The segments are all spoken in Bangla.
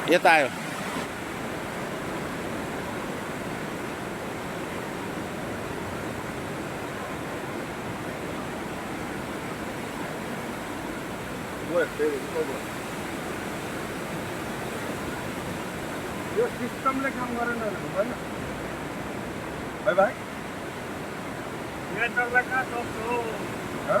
येत आहे यो सिस्टमले काम गरेन होइन भाइ भाइ नेटवर्कलाई कहाँ सक्छु हँ?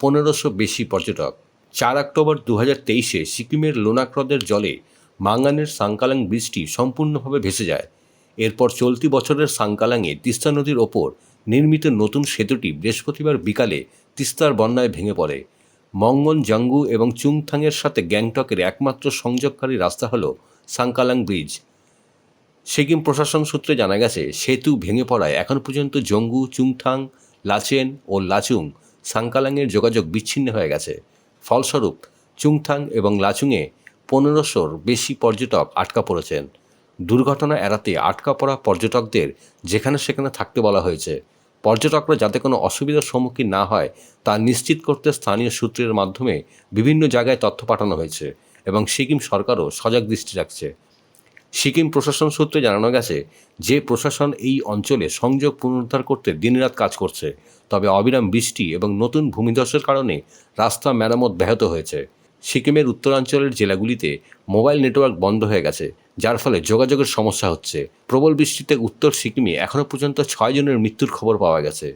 পনেরোশো বেশি পর্যটক। চার অক্টোবর দু হাজার তেইশে সিকিমের লোনাক্রদের জলে মাঙ্গানের সাংকালাং ব্রিজটি সম্পূর্ণভাবে ভেসে যায়। এরপর চলতি বছরের সাংকালাংয়ে তিস্তা নদীর ওপর নির্মিত নতুন সেতুটি বৃহস্পতিবার বিকালে তিস্তার বন্যায় ভেঙে পড়ে। মঙ্গন, জাঙ্গু এবং চুংথাংয়ের সাথে গ্যাংটকের একমাত্র সংযোগকারী রাস্তা হল সাংকালাং ব্রিজ। সিকিম প্রশাসন সূত্রে জানা গেছে, সেতু ভেঙে পড়ায় এখন পর্যন্ত জঙ্গু, চুংথাং, লাচেন ও লাচুং সাংকালাংয়ের যোগাযোগ বিচ্ছিন্ন হয়ে গেছে। ফলস্বরূপ, চুংথাং এবং লাচুংয়ে পনেরোশোর বেশি পর্যটক আটকা পড়েছেন। দুর্ঘটনা এড়াতে আটকা পড়া পর্যটকদের যেখানে সেখানে থাকতে বলা হয়েছে। পর্যটকরা যাতে কোনো অসুবিধার সম্মুখীন না হয়, তা নিশ্চিত করতে স্থানীয় সূত্রের মাধ্যমে বিভিন্ন জায়গায় তথ্য পাঠানো হয়েছে এবং সিকিম সরকারও সজাগ দৃষ্টি রাখছে। সিকিম প্রশাসন সূত্রে জানানো গেছে, যে প্রশাসন এই অঞ্চলে সংযোগ পুনরুদ্ধার করতে দিনরাত কাজ করছে, তবে অবিরাম বৃষ্টি এবং নতুন ভূমিধসের কারণে রাস্তা মেরামত ব্যাহত হয়েছে। সিকিমের উত্তরাঞ্চলের জেলাগুলিতে মোবাইল নেটওয়ার্ক বন্ধ হয়ে গেছে, যার ফলে যোগাযোগের সমস্যা হচ্ছে। প্রবল বৃষ্টিতে উত্তর সিকিমে এখনও পর্যন্ত ছয় জনের মৃত্যুর খবর পাওয়া গেছে।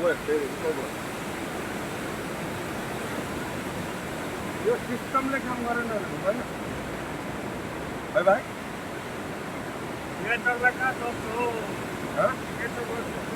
there is no यो सिस्टमले काम गरेन होइन भाइ भाइ नेटवर्कलाई कहाँ सक्छ हो नेटवर्क